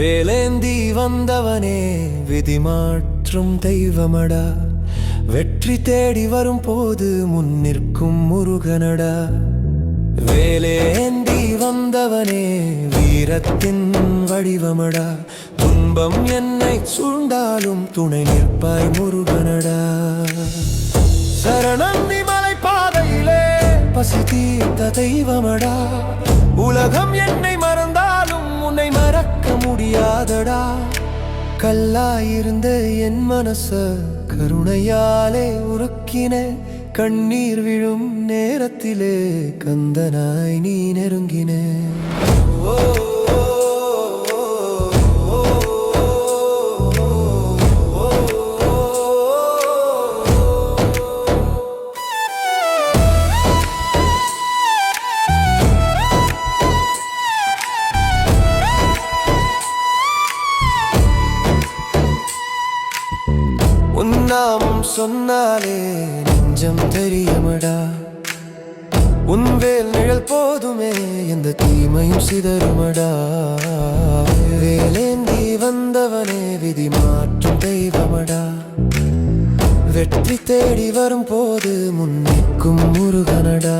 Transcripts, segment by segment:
வேலேந்தி வந்தவனே விதி மாற்றும் தெய்வமடா. வெற்றி தேடி வரும் போது முன்னிற்கும் முருகனடா. வேலேந்தி வந்தவனே வீரத்தின் வடிவமடா. துன்பம் என்னை சூழ்ந்தாலும் துணை நிற்பாய் முருகனடா. சரணந்தி மலை பாதையிலே பசி தீர்த்த தெய்வமடா. உலகம் என்னை மறந்தாலும் உன்னை மறக்க முடியாதடா. கல்லாயிருந்த என் மனச கருணையாலே உருக்கின. கண்ணீர் விழும் நேரத்திலே கந்தனாய் நீ நெருங்கின. நாமம் சொன்னாலே நெஞ்சம் தெரியுமடா. உன் வேல் நிழல் போதுமே எந்த தீமையும் சிதறுமடா. வேலேந்தி வந்தவனே விதி மாற்றும் தெய்வமடா. வெற்றி தேடி வரும் போது முன்னிற்கும் முருகனடா.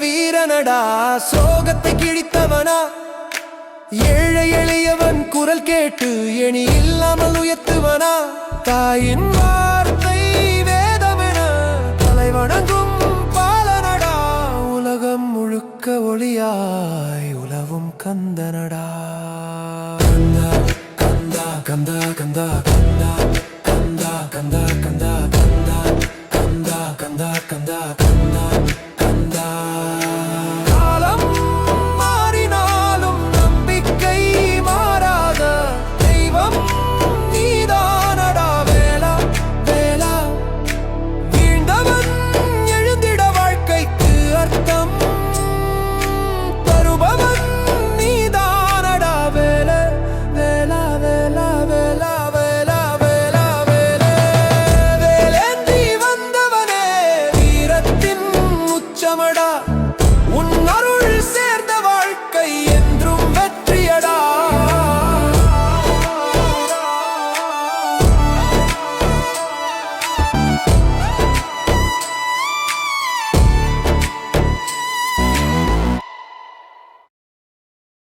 வீரனடா சோகத்தை கிழித்தவனா? ஏழை எளியவன் குரல் கேட்டு எணி இல்லாமல் உயர்த்துவனா? தாயின் வார்த்தை வேதமென தலை பாலனடா உலகம் முழுக்க ஒளியாய் உலவும் கந்தனடா. கந்தா கந்தா கந்தா கந்தா கந்தா கந்தா கந்தா கந்தா காணாமடா உன் அருள் சேர்